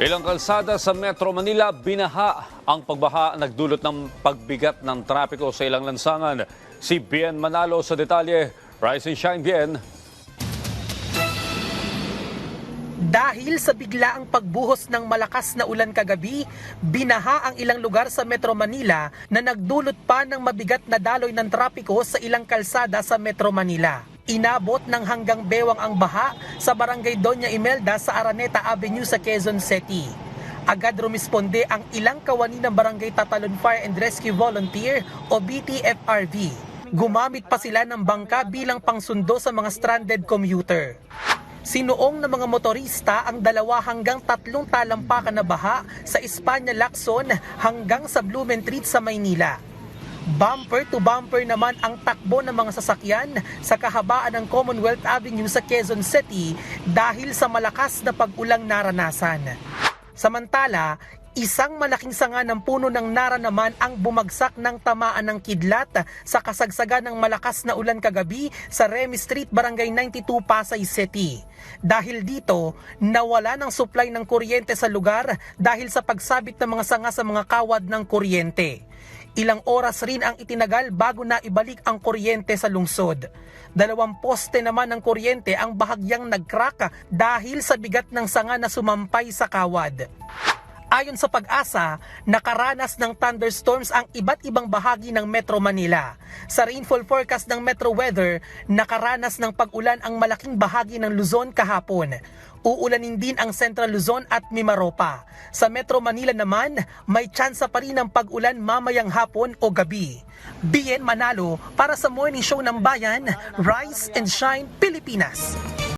Ilang kalsada sa Metro Manila binaha ang pagbaha nagdulot ng pagbigat ng trapiko sa ilang lansangan. Si Bien Manalo sa detalye. Rise and shine, Bien. Dahil sa biglaang pagbuhos ng malakas na ulan kagabi, binaha ang ilang lugar sa Metro Manila na nagdulot pa ng mabigat na daloy ng trapiko sa ilang kalsada sa Metro Manila. Inabot ng hanggang bewang ang baha sa barangay Doña Imelda sa Araneta Avenue sa Quezon City. Agad rumisponde ang ilang kawani ng Barangay Tatalon Fire and Rescue Volunteer o BTFRV. Gumamit pa sila ng bangka bilang pangsundo sa mga stranded commuter. Sinuong ng mga motorista ang dalawa hanggang tatlong talampakan na baha sa Espanya Lacson hanggang sa Blumentritt sa Maynila. Bumper to bumper naman ang takbo ng mga sasakyan sa kahabaan ng Commonwealth Avenue sa Quezon City dahil sa malakas na pag-ulang naranasan. Samantala, isang malaking sanga ng puno ng nara naman ang bumagsak ng tamaan ng kidlat sa kasagsagan ng malakas na ulan kagabi sa Remy Street, Barangay 92, Pasay City. Dahil dito, nawala ng supply ng kuryente sa lugar dahil sa pagsabit ng mga sanga sa mga kawad ng kuryente. Ilang oras rin ang itinagal bago na ibalik ang kuryente sa lungsod. Dalawang poste naman ng kuryente ang bahagyang nagkraka dahil sa bigat ng sanga na sumampay sa kawad. Ayon sa pag-asa, nakaranas ng thunderstorms ang iba't ibang bahagi ng Metro Manila. Sa rainfall forecast ng Metro Weather, nakaranas ng pag-ulan ang malaking bahagi ng Luzon kahapon. Uulanin din ang Central Luzon at Mimaropa. Sa Metro Manila naman, may tsansa pa rin ng pag-ulan mamayang hapon o gabi. Bien Manalo para sa Morning Show ng Bayan, Rise and Shine Pilipinas.